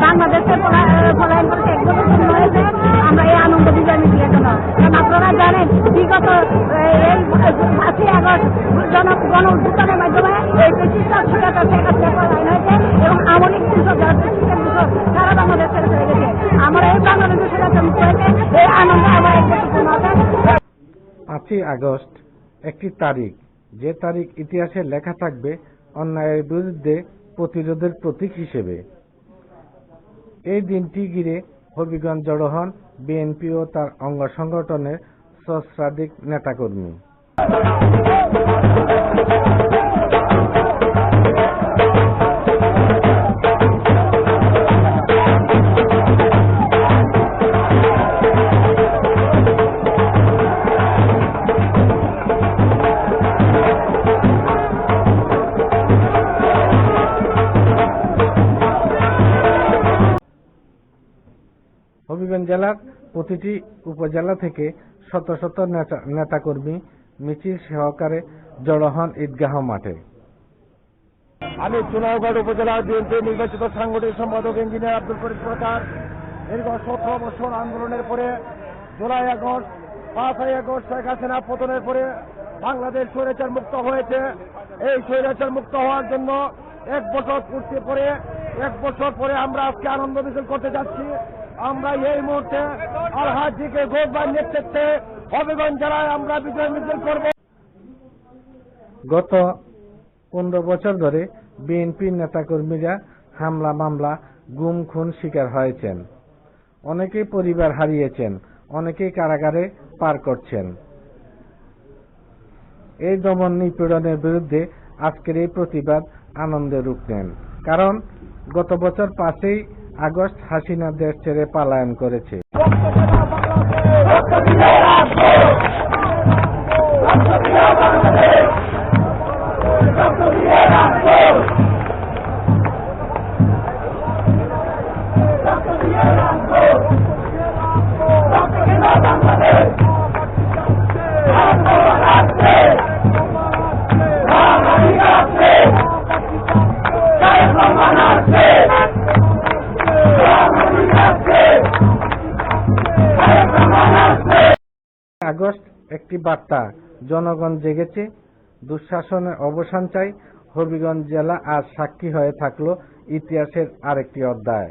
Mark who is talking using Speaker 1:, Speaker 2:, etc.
Speaker 1: বাংলাদেশ
Speaker 2: পাঁচই আগস্ট একটি তারিখ। যে তারিখ ইতিহাসে লেখা থাকবে অন্যায়ের বিরুদ্ধে প্রতিরোধের প্রতীক হিসেবে। এই দিনটি ঘিরে হবিগঞ্জ জড়ো হন বিএনপি ও তার অঙ্গ সংগঠনের সহস্রাধিক নেতাকর্মী। হবিগঞ্জ জেলার প্রতিটি উপজেলা থেকে শত শত নেতা- নেতাকর্মী মিছিল সহকারে জড়ো হন ঈদগাহ মাঠে।
Speaker 3: আমি চুনারগড় উপজেলা বিএনপি নির্বাচিত সাংগঠনিক সম্পাদক ইঞ্জিনিয়ার আব্দুল করিম সরকার। দীর্ঘ সতেরো বছর আন্দোলনের পরে জুলাই আগস্ট, পাঁচই আগস্ট শেখ হাসিনা পতনের পরে বাংলাদেশ স্বৈরাচার মুক্ত হয়েছে। এই স্বৈরাচার মুক্ত হওয়ার জন্য এক বছর পূর্তি পরে, এক বছর পরে আমরা আজকে আনন্দ মিছিল করতে যাচ্ছি। আমরা এই মুহূর্তে আলহাজিকে গোপার নেতৃত্বে হবিগঞ্জ জেলায় আমরা বিজয় মিছিল করব।
Speaker 2: গত পনেরো বছর ধরে বিএনপির নেতাকর্মীরা হামলা মামলা, গুম, খুন শিকার হয়েছেন। অনেকেই পরিবার হারিয়েছেন, অনেকেই কারাগারে পার করছেন। এই দমন নিপীড়নের বিরুদ্ধে আজকের এই প্রতিবাদ আনন্দে রূপ নেন। কারণ গত বছর পাঁচই আগস্ট হাসিনা দেশ ছেড়ে পালায়ন করেছে একটি বার্তা। জনগণ জেগেছে, দুঃশাসনের অবসান চাই। হবিগঞ্জ জেলা আজ সাক্ষী হয়ে থাকল ইতিহাসের আরেকটি অধ্যায়।